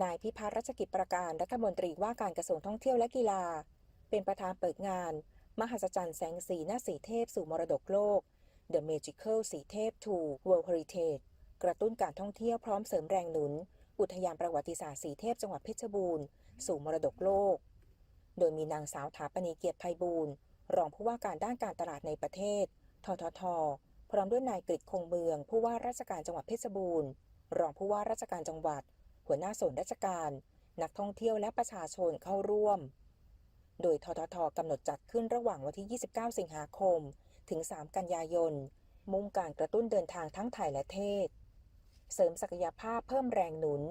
นายพิพัฒน์รัชกิจประการรัฐมนตรีว่าการกระทรวงท่องเที่ยวและกีฬา เป็นประธานเปิดงาน มหัศจรรย์แสงสีหน้าสีเทพสู่มรดกโลก The Magical สีเทพ to World Heritage กระตุ้นการท่องเที่ยวพร้อมเสริมแรงหนุน อุทยานประวัติศาสตร์สีเทพจังหวัดเพชรบูรณ์สู่มรดกโลก โดยมีนางสาวถาปณีเกียรติไพบูลย์รองผู้ว่าการด้านการตลาดในประเทศ ททท พร้อมด้วยนายกฤษคงเมือง ผู้ว่าราชการจังหวัดเพชรบูรณ์ รองผู้ว่าราชการจังหวัด หัวหน้าส่วนราชการ นักท่องเที่ยวและประชาชนเข้าร่วม โดยทททกำหนดจัดขึ้นระหว่างวันที่ 29 สิงหาคม ถึง 3 กันยายน มุ่งการกระตุ้นเดินทางทั้งไทยและเทศ เสริมศักยภาพเพิ่มแรงหนุน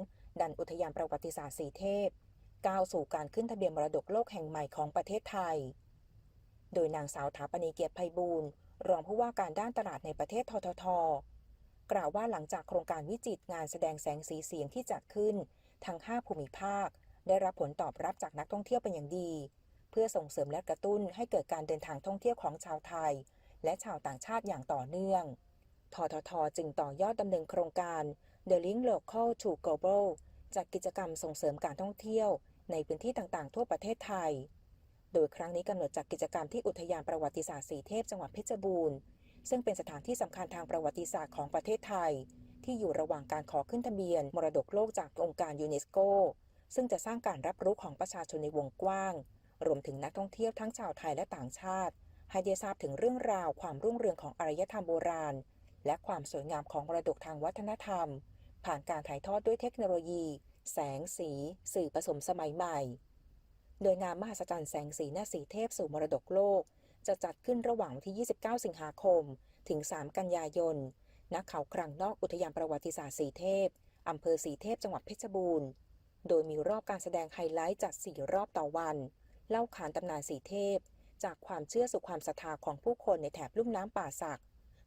ดันอุทยานประวัติศาสตร์สีเทพ ก้าวสู่การขึ้นทะเบียนมรดกโลกแห่งใหม่ของประเทศไทย โดยนางสาวถาปณีเกียรติไพบูลรองผู้ว่าการด้านตลาดในประเทศททท กล่าวว่าหลังจากโครงการวิจิตงานแสดงแสงสีเสียงที่จัดขึ้น ทั้ง 5 ภูมิภาค ได้รับผลตอบรับจากนักท่องเที่ยวเป็นอย่างดี เพื่อส่งเสริมและกระตุ้นให้เกิดการเดินทางท่องเที่ยวของชาวไทย และชาวต่างชาติอย่างต่อเนื่องทททจึงต่อยอดดำเนินโครงการ The Link Local to Global จัดกิจกรรมส่งเสริมการท่องเที่ยว ในพื้นที่ต่างๆ ทั่วประเทศไทย โดยครั้งนี้กำหนดจัดกิจกรรมที่อุทยานประวัติศาสตร์สีเทพจังหวัดเพชรบูรณ์ ซึ่งเป็นสถานที่สำคัญทางประวัติศาสตร์ของประเทศไทย ที่อยู่ระหว่างการขอขึ้นทะเบียน มรดกโลกจากองค์การยูเนสโก ซึ่งจะสร้างการรับรู้ของประชาชนในวงกว้าง รวมถึงนักท่องเที่ยวทั้งชาวไทยและต่างชาติ ให้ได้ทราบถึงเรื่องราวความรุ่งเรืองของอารยธรรมโบราณ และความสวยงามของมรดกทางวัฒนธรรม ผ่านการถ่ายทอดด้วยเทคโนโลยี แสงสี สื่อผสมสมัยใหม่ โดยงานมหัศจรรย์แสงสีหน้าสีเทพสู่มรดกโลก จะจัดขึ้นระหว่างวันที่ 29 สิงหาคม ถึง 3 กันยายน ณ เขาครังนอกอุทยานประวัติศาสตร์สีเทพ อำเภอสีเทพ จังหวัดเพชรบูรณ์ โดยมีรอบการแสดงไฮไลท์จัด 4 รอบต่อวัน เล่าขานตำนานสีเทพ จากความเชื่อสู่ความศรัทธาของผู้คนในแถบลุ่มน้ำป่าสัก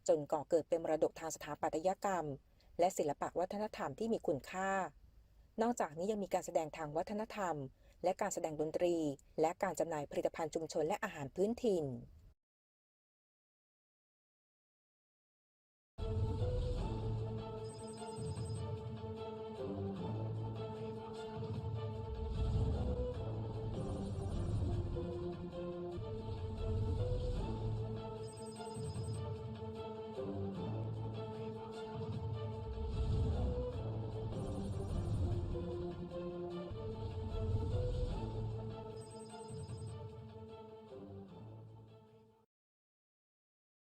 จนก่อเกิดเป็นมรดกทางสถาปัตยกรรม และศิลปะวัฒนธรรมที่มีคุณค่า นอกจากนี้ยังมีการแสดงทางวัฒนธรรม และการแสดงดนตรี และการจำหน่ายผลิตภัณฑ์ชุมชนและอาหารพื้นถิ่น